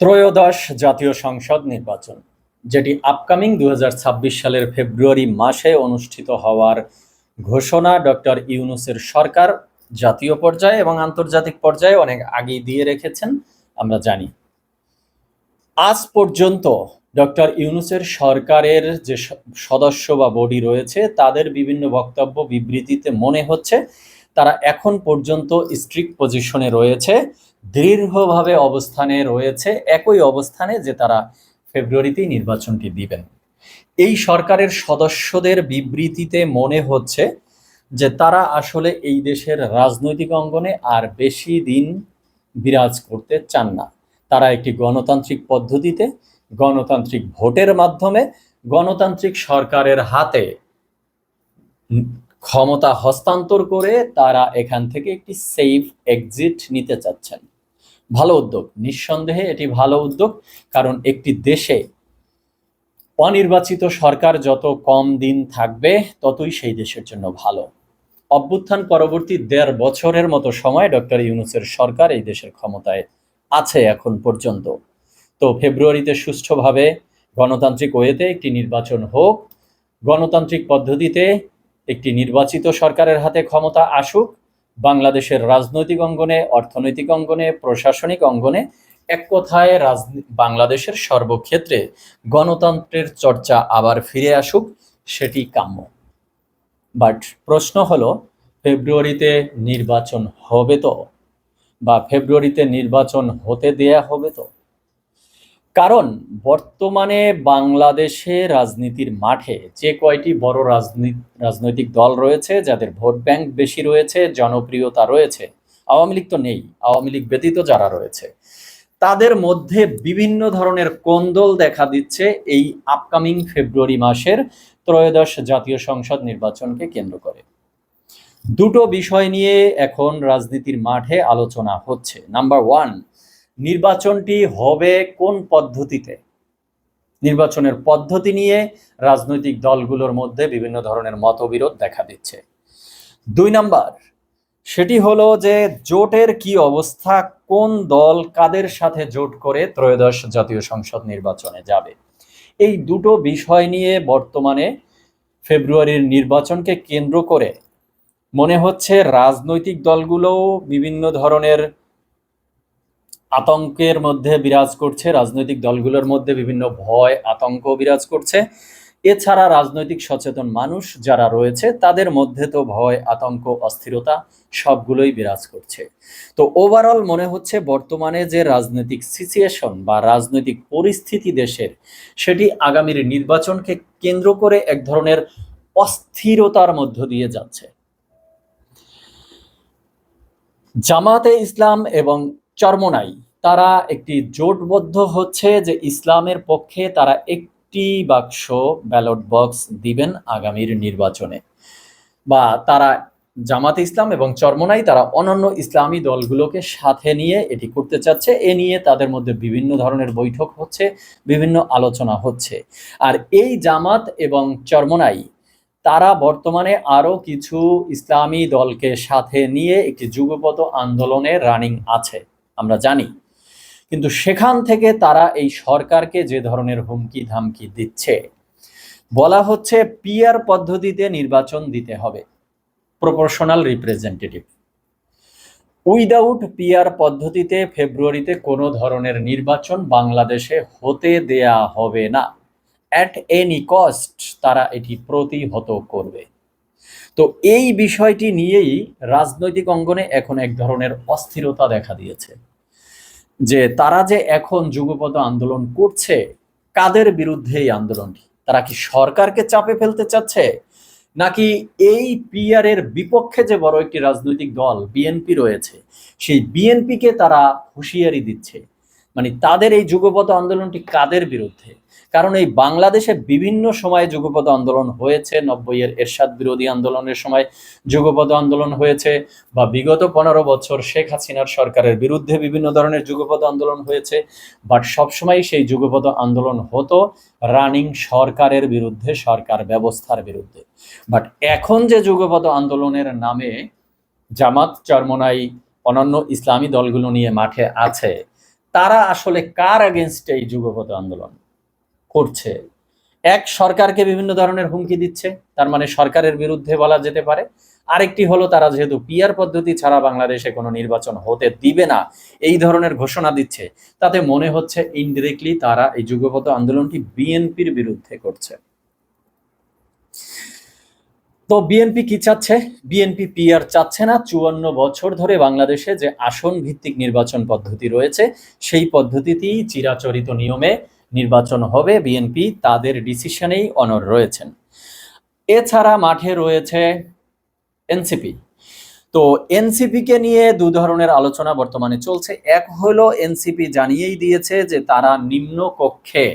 ত্রয়োদশ জাতীয় সংসদ নির্বাচন, যেটি আপকামিং দু হাজার ছাব্বিশ সালের ফেব্রুয়ারি মাসে অনুষ্ঠিত হওয়ার ঘোষণা ডক্টর ইউনুসের সরকার জাতীয় পর্যায়ে এবং আন্তর্জাতিক পর্যায়ে অনেক আগেই দিয়ে রেখেছেন, আমরা জানি। আজ পর্যন্ত ডক্টর ইউনুসের সরকারের যে সদস্য বা বডি রয়েছে, তাদের বিভিন্ন বক্তব্য বিবৃতিতে মনে হচ্ছে তারা এখন পর্যন্ত স্ট্রিক্ট পজিশনে রয়েছে, দৃঢ়ভাবে অবস্থানে রয়েছে, একই অবস্থানে যে তারা ফেব্রুয়ারিতেই নির্বাচনটি দিবেন। এই সরকারের সদস্যদের বিবৃতিতে মনে হচ্ছে যে তারা আসলে এই দেশের রাজনৈতিক অঙ্গনে আর বেশি দিন বিরাজ করতে চান না। তারা একটি গণতান্ত্রিক পদ্ধতিতে, গণতান্ত্রিক ভোটের মাধ্যমে, গণতান্ত্রিক সরকারের হাতে ক্ষমতা হস্তান্তর করে তারা এখান থেকে একটি সেফ এক্সিট নিতে চাচ্ছেন। ভালো উদ্যোগ, নিঃসন্দেহে এটি ভালো উদ্যোগ, কারণ একটি দেশে অনির্বাচিত সরকার যত কম দিন থাকবে, ততই সেই দেশের জন্য ভালো। অভ্যুত্থান পরবর্তী দেড় বছরের মতো সময় ডক্টর ইউনুসের সরকার এই দেশের ক্ষমতায় আছে এখন পর্যন্ত। তো ফেব্রুয়ারিতে সুষ্ঠুভাবে গণতান্ত্রিক ওয়েতে একটি নির্বাচন হোক, গণতান্ত্রিক পদ্ধতিতে একটি নির্বাচিত সরকারের হাতে ক্ষমতা আসুক, বাংলাদেশের রাজনৈতিক অঙ্গনে, অর্থনৈতিক অঙ্গনে, প্রশাসনিক অঙ্গনে এক কথায় বাংলাদেশের সর্বক্ষেত্রে গণতন্ত্রের চর্চা আবার ফিরে আসুক, সেটি কাম্য। বাট প্রশ্ন হলো, ফেব্রুয়ারিতে নির্বাচন হবে তো? বা ফেব্রুয়ারিতে নির্বাচন হতে দেয়া হবে তো? কারণ বর্তমানে বাংলাদেশে রাজনীতির মাঠে যে কয়টি বড় রাজনীতি, রাজনৈতিক দল রয়েছে, যাদের ভোট ব্যাংক বেশি রয়েছে, জনপ্রিয়তা রয়েছে, আওয়ামী লীগ তো নেই, আওয়ামী লীগ ব্যতীত যারা রয়েছে, তাদের মধ্যে বিভিন্ন ধরনের কোন্দল দেখা দিচ্ছে এই আপকামিং ফেব্রুয়ারি মাসের ত্রয়োদশ জাতীয় সংসদ নির্বাচনকে কেন্দ্র করে? দুটো বিষয় নিয়ে এখন রাজনীতির মাঠে আলোচনা হচ্ছে। নাম্বার ওয়ান নির্বাচনটি হবে কোন পদ্ধতিতে? নির্বাচনের পদ্ধতি নিয়ে রাজনৈতিক দলগুলোর মধ্যে বিভিন্ন ধরনের মতবিরোধ দেখা দিচ্ছে। দুই নাম্বার, সেটি হলো যে জোটের কি অবস্থা, কোন দল কাদের সাথে জোট করে ত্রয়োদশ জাতীয় সংসদ নির্বাচনে যাবে? এই দুটো বিষয় নিয়ে বর্তমানে ফেব্রুয়ারির নির্বাচনকে কেন্দ্র করে মনে হচ্ছে রাজনৈতিক দলগুলো বিভিন্ন ধরনের আতঙ্কের মধ্যে বিরাজ করছে রাজনৈতিক দলগুলোর মধ্যে বিভিন্ন ভয়, আতঙ্ক বিরাজ করছে। এছাড়া রাজনৈতিক সচেতন মানুষ যারা রয়েছে, তাদের মধ্যে তো ভয়, আতঙ্ক, অস্থিরতা সবগুলোই বিরাজ করছে। তো ওভারঅল মনে হচ্ছে বর্তমানে যে রাজনৈতিক সিচুয়েশন বা রাজনৈতিক পরিস্থিতি দেশের, সেটি আগামীর নির্বাচনকে কেন্দ্র করে এক ধরনের অস্থিরতার মধ্য দিয়ে যাচ্ছে। জামাতে ইসলাম এবং চরমনাই তারা একটি জোটবদ্ধ হচ্ছে যে ইসলামের পক্ষে তারা একটি বাক্স ব্যালট বক্স দিবেন আগামীর নির্বাচনে। বা তারা জামাত ইসলাম এবং চরমনাই তারা অন্যান্য ইসলামী দলগুলোকে সাথে নিয়ে এটি করতে চাচ্ছে। এ নিয়ে তাদের মধ্যে বিভিন্ন ধরনের বৈঠক হচ্ছে, বিভিন্ন আলোচনা হচ্ছে। আর এই জামাত এবং চরমনাই তারা বর্তমানে আরও কিছু ইসলামী দলকে সাথে নিয়ে একটি যুগপত আন্দোলনে রানিং আছে। আমরা জানি। কিন্তু সেখান থেকে তারা এই সরকারকে যে ধরনের হুমকি ধামকি দিচ্ছে, বলা হচ্ছে পিয়ার পদ্ধতিতে নির্বাচন দিতে হবে, প্রপোর্শনাল রিপ্রেজেন্টেটিভ। উইদাউট পিয়ার পদ্ধতিতে ফেব্রুয়ারিতে কোনো ধরনের নির্বাচন বাংলাদেশে হতে দেয়া হবে না। অ্যাট এনি কস্ট তারা এটি প্রতিহত করবে। তো এই বিষয়টি নিয়েই রাজনৈতিক অঙ্গনে এখন এক ধরনের অস্থিরতা দেখা দিয়েছে। যে তারা যে এখন যুগপদ আন্দোলন করছে, কাদের বিরুদ্ধে এই আন্দোলনটি? তারা কি সরকারকে চাপে ফেলতে চাচ্ছে? নাকি এই পিআর এর বিপক্ষে যে বড় একটি রাজনৈতিক দল বিএনপি রয়েছে, সেই বিএনপিকে তারা হুঁশিয়ারি দিচ্ছে? মানে তাদের এই যুগপথ আন্দোলনটি কাদের বিরুদ্ধে? কারণ এই বাংলাদেশে বিভিন্ন সময়ে যুগপদ আন্দোলন হয়েছে, নব্বইয়ের এরশাদ বিরোধী আন্দোলনের সময় যুগপদ আন্দোলন হয়েছে বা বিগত পনেরো বছর শেখ হাসিনার সরকারের বিরুদ্ধে বিভিন্ন ধরনের যুগপদ আন্দোলন হয়েছে বাট সবসময় সেই যুগপদ আন্দোলন হতো রানিং সরকারের বিরুদ্ধে, সরকার ব্যবস্থার বিরুদ্ধে। বাট এখন যে যুগপদ আন্দোলনের নামে জামাত চরমনাই অন্যান্য ইসলামী দলগুলো নিয়ে মাঠে আছে, তারা আসলে কার এগেনস্টে এই যুগপথ আন্দোলন? করছে। এক, সরকারকে বিভিন্ন ধরনের হুমকি দিচ্ছে, তার মানে সরকারের বিরুদ্ধে বলা যেতে পারে। আরেকটি হলো, তারা যেহেতু পিয়ার পদ্ধতি ছাড়া বাংলাদেশে কোনো নির্বাচন হতে দিবে না, এই ধরনের ঘোষণা দিচ্ছে। তাতে মনে হচ্ছে ইনডিরেক্টলি তারা এই যুগপথ আন্দোলনটি বিএনপির বিরুদ্ধে করছে। তো বিএনপি কি চাচ্ছে? বিএনপি পিআর চাচ্ছে না। চুয়ান্ন বছর ধরে বাংলাদেশে যে আসন ভিত্তিক নির্বাচন পদ্ধতি রয়েছে, সেই পদ্ধতিতেই চিরাচরিত নিয়মে নির্বাচন হবে বিএনপি তাদের ডিসিশনেই অনর রয়েছেন। এছাড়া মাঠে রয়েছে এনসিপি তো এনসিপিকে নিয়ে দু ধরনের আলোচনা বর্তমানে চলছে। এক হলো এনসিপি জানিয়েই দিয়েছে যে তারা নিম্ন কক্ষে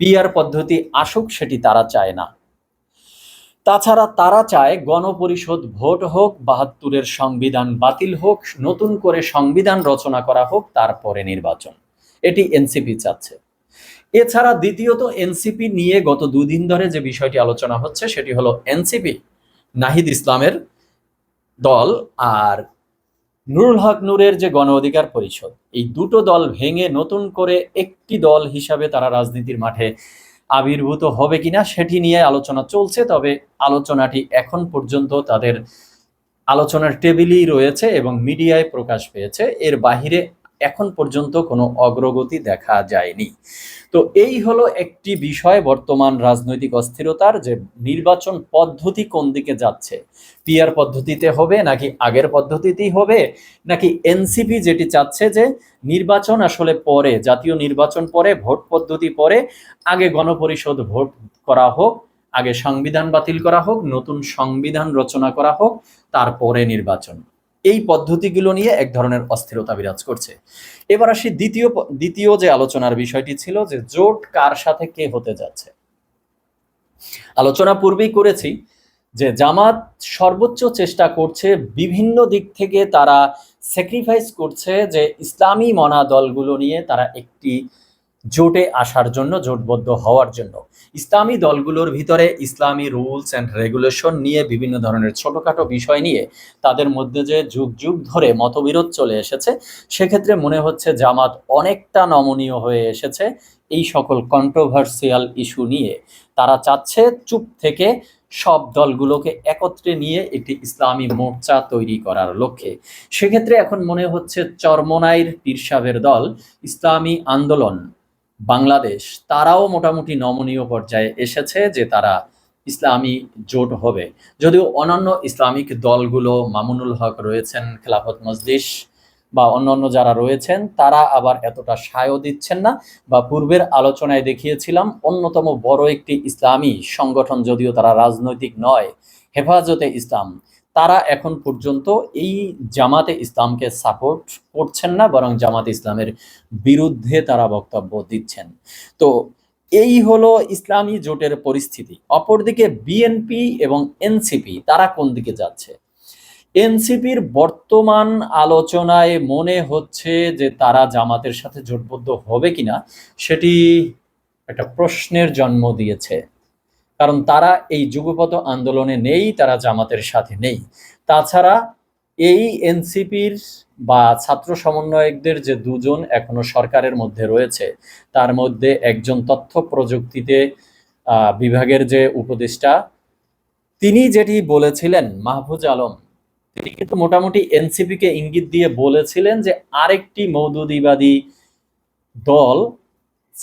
পিআর পদ্ধতি আসুক, সেটি তারা চায় না। তাছাড়া তারা চায় গণপরিষদ ভোট হোক, বাহাত্তরের সংবিধান বাতিল হোক, নতুন করে সংবিধান রচনা করা হোক, তারপরে নির্বাচন। এটি এনসিপি চাচ্ছে। এছাড়া দ্বিতীয়ত এনসিপি নিয়ে গত দুদিন ধরে যে বিষয়টি আলোচনা হচ্ছে, সেটি হলো এনসিপি, নাহিদ ইসলামের দল আর নুরুল হক নূরের যে গণ অধিকার পরিষদ। এই দুটো দল ভেঙে নতুন করে একটি দল হিসাবে তারা রাজনীতির মাঠে আবির্ভূত হবে কিনা সেটি নিয়ে আলোচনা চলছে, তবে আলোচনাটি এখন পর্যন্ত তাদের আলোচনার টেবিলই রয়েছে এবং মিডিয়ায় প্রকাশ পেয়েছে। এর বাহিরে এখন পর্যন্ত কোনো অগ্রগতি দেখা যায়নি। তো এই হলো একটি বিষয় বর্তমান রাজনৈতিক অস্থিরতার যে নির্বাচন পদ্ধতি কোন দিকে যাচ্ছে। পিআর পদ্ধতিতে হবে নাকি আগের পদ্ধতিতেই হবে? নাকি এনসিপি যেটি চাচ্ছে যে নির্বাচন আসলে পরে, জাতীয় নির্বাচন পরে, ভোট পদ্ধতি পরে, আগে গণপরিষদ ভোট করা হোক, আগে সংবিধান বাতিল করা হোক, নতুন সংবিধান রচনা করা হোক, তারপরে নির্বাচন। এই পদ্ধতিগুলো নিয়ে এক ধরনের অস্থিরতা বিরাজ করছে। এবার আসি দ্বিতীয় দ্বিতীয় যে আলোচনার বিষয়টি ছিল যে জোট কার সাথে কে হতে যাচ্ছে। আলোচনা পূর্বেই করেছি যে জামাত সর্বোচ্চ চেষ্টা করছে বিভিন্ন দিক থেকে তারা স্যাক্রিফাইস করছে যে ইসলামী মনা দলগুলো নিয়ে তারা একটি জোটে আসার জন্য, জোটবদ্ধ হওয়ার জন্য। ইসলামী দলগুলোর ভিতরে ইসলামী রুলস অ্যান্ড রেগুলেশন নিয়ে বিভিন্ন ধরনের ছোটখাটো বিষয় নিয়ে তাদের মধ্যে যে যুগ যুগ ধরে মতবিরোধ চলে এসেছে, সেক্ষেত্রে মনে হচ্ছে জামাত অনেকটা নমনীয় হয়ে এসেছে এই সকল কন্ট্রোভার্সিয়াল ইস্যু নিয়ে। তারা চাচ্ছে চুপ থেকে সব দলগুলোকে একত্রে নিয়ে একটি ইসলামী মোর্চা তৈরি করার লক্ষ্যে। সেক্ষেত্রে এখন মনে হচ্ছে চরমনাইর পীরসাবের দল ইসলামী আন্দোলন বাংলাদেশ, তারাও মোটামুটি নমনীয় পর্যায়ে এসেছে যে তারা ইসলামী জোট হবে। যদিও অন্যান্য ইসলামিক দলগুলো মামুনুল হক রয়েছেন খেলাফত মজলিস বা অন্যান্য যারা রয়েছেন, তারা আবার এতটা সায় দিচ্ছেন না। বা পূর্বের আলোচনায় দেখিয়েছিলাম, অন্যতম বড় একটি ইসলামী সংগঠন যদিও তারা রাজনৈতিক নয়, হেফাজতে ইসলাম তারা এখন পর্যন্ত এই জামাতে ইসলামকে সাপোর্ট করছেন না, বরং জামাতে ইসলামের বিরুদ্ধে তারা বক্তব্য দিচ্ছেন। তো এই হলো ইসলামী জোটের পরিস্থিতি। অপরদিকে বিএনপি এবং এনসিপি তারা কোন দিকে যাচ্ছে? এনসিপির বর্তমান আলোচনায় মনে হচ্ছে যে তারা জামাতের সাথে জোটবদ্ধ হবে কিনা, সেটি একটা প্রশ্নের জন্ম দিয়েছে। কারণ তারা এই যুগপত আন্দোলনে নেই, তারা জামাতের সাথে নেই। তাছাড়া এই এনসিপির বা ছাত্র সমন্বয়কদের যে দুজন এখনও সরকারের মধ্যে রয়েছে, তার মধ্যে একজন তথ্য প্রযুক্তিতে বিভাগের যে উপদেষ্টা, তিনি যেটি বলেছিলেন, মাহফুজ আলম, তিনি কিন্তু মোটামুটি এনসিপিকে ইঙ্গিত দিয়ে বলেছিলেন যে আরেকটি মৌদুদিবাদী দল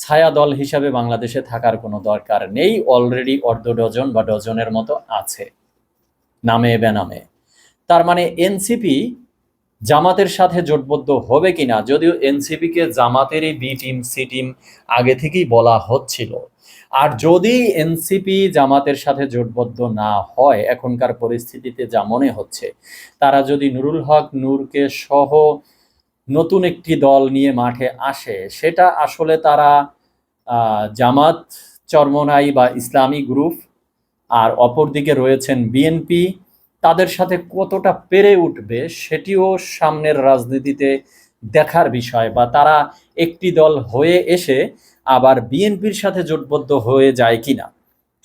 ছায়া দল হিসাবে বাংলাদেশে থাকার কোনো দরকার নেই অলরেডি অর্ধ ডজন বা ডজনের মতো আছে। নামে বেনামে। তার মানে এনসিপি জামাতের সাথে জোটবদ্ধ হবে কিনা, যদিও এনসিপি কে জামাতেরই বি টিম, সি টিম আগে থেকেই বলা হচ্ছিল। আর যদি এনসিপি জামাতের সাথে জোটবদ্ধ না হয়, এখনকার পরিস্থিতিতে যা মনে হচ্ছে, তারা যদি নুরুল হক, নূরকে সহ নতুন একটি দল নিয়ে মাঠে আসে, সেটা আসলে তারা জামাত, চরমনাই বা ইসলামী গ্রুপ আর অপরদিকে রয়েছেন বিএনপি। তাদের সাথে কতটা পেরে উঠবে সেটিও সামনের রাজনীতিতে দেখার বিষয় বা তারা একটি দল হয়ে এসে আবার বিএনপির সাথে জোটবদ্ধ হয়ে যায় কিনা,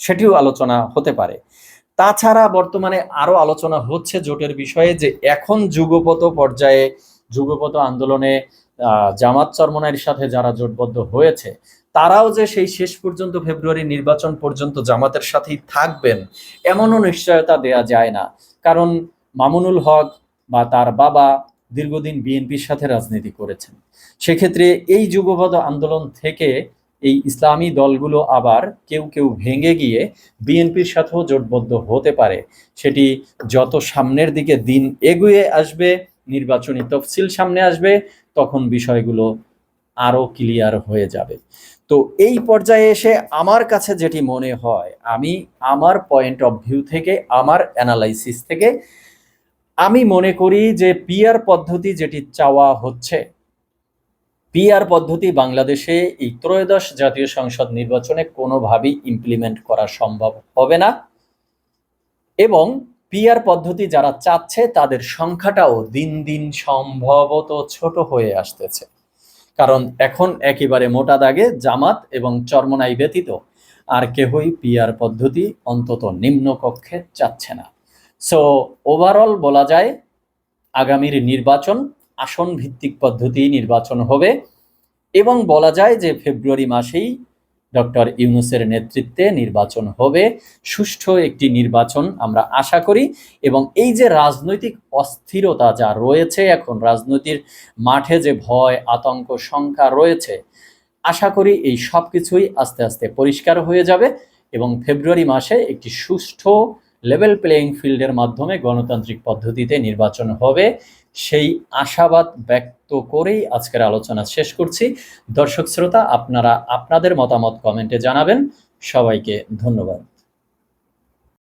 সেটিও আলোচনা হতে পারে। তাছাড়া বর্তমানে আরও আলোচনা হচ্ছে জোটের বিষয়ে যে এখন যুগপত পর্যায়ে যুগপত আন্দোলনে জামাত চরমনাইয়ের সাথে যারা জোটবদ্ধ হয়েছে, তারাও যে সেই শেষ পর্যন্ত ফেব্রুয়ারি নির্বাচন পর্যন্ত জামাতের সাথেই থাকবেন, এমনও নিশ্চয়তা দেয়া যায় না। কারণ মামুনুল হক বা তার বাবা দীর্ঘদিন বিএনপির সাথে রাজনীতি করেছেন। সেক্ষেত্রে এই যুগপদ আন্দোলন থেকে এই ইসলামী দলগুলো আবার কেউ কেউ ভেঙে গিয়ে বিএনপির সাথেও জোটবদ্ধ হতে পারে। সেটি যত সামনের দিকে দিন এগিয়ে আসবে নির্বাচনী তফসিল সামনে আসবে, তখন বিষয়গুলো আরও ক্লিয়ার হয়ে যাবে। তো এই পর্যায়ে এসে আমার কাছে যেটি মনে হয়, আমি আমার পয়েন্ট অফ ভিউ থেকে, আমার অ্যানালাইসিস থেকে, আমি মনে করি যে পিয়ার পদ্ধতি যেটি চাওয়া হচ্ছে পিআর পদ্ধতি বাংলাদেশে এই ত্রয়োদশ জাতীয় সংসদ নির্বাচনে কোনোভাবেই ইমপ্লিমেন্ট করা সম্ভব হবে না। এবং পিআর পদ্ধতি যারা চাচ্ছে, তাদের সংখ্যাটাও দিন দিন সম্ভবত ছোট হয়ে আসতেছে। কারণ এখন একেবারে মোটা দাগে জামাত এবং চরমনাই ব্যতীত আর কেহই পিয়ার পদ্ধতি অন্তত নিম্ন কক্ষে চাচ্ছে না। সো ওভারঅল বলা যায়, আগামীর নির্বাচন আসন ভিত্তিক পদ্ধতি নির্বাচন হবে এবং বলা যায় যে ফেব্রুয়ারি মাসেই ডক্টর ইউনুসের নেতৃত্বে নির্বাচন হবে। সুষ্ঠু একটি নির্বাচন আমরা আশা করি এবং এই যে রাজনৈতিক অস্থিরতা যা রয়েছে এখন, রাজনীতির মাঠে যে ভয়, আতঙ্ক সংখ্যা রয়েছে, আশা করি এই সব কিছুই আস্তে আস্তে পরিষ্কার হয়ে যাবে এবং ফেব্রুয়ারি মাসে একটি সুষ্ঠু লেভেল প্লেয়িং ফিল্ডের মাধ্যমে গণতান্ত্রিক পদ্ধতিতে নির্বাচন হবে। সেই আশাবাদ ব্যক্ত করেই আজকের আলোচনা শেষ করছি। দর্শক শ্রোতা, আপনারা আপনাদের মতামত কমেন্টে জানাবেন। সবাইকে ধন্যবাদ।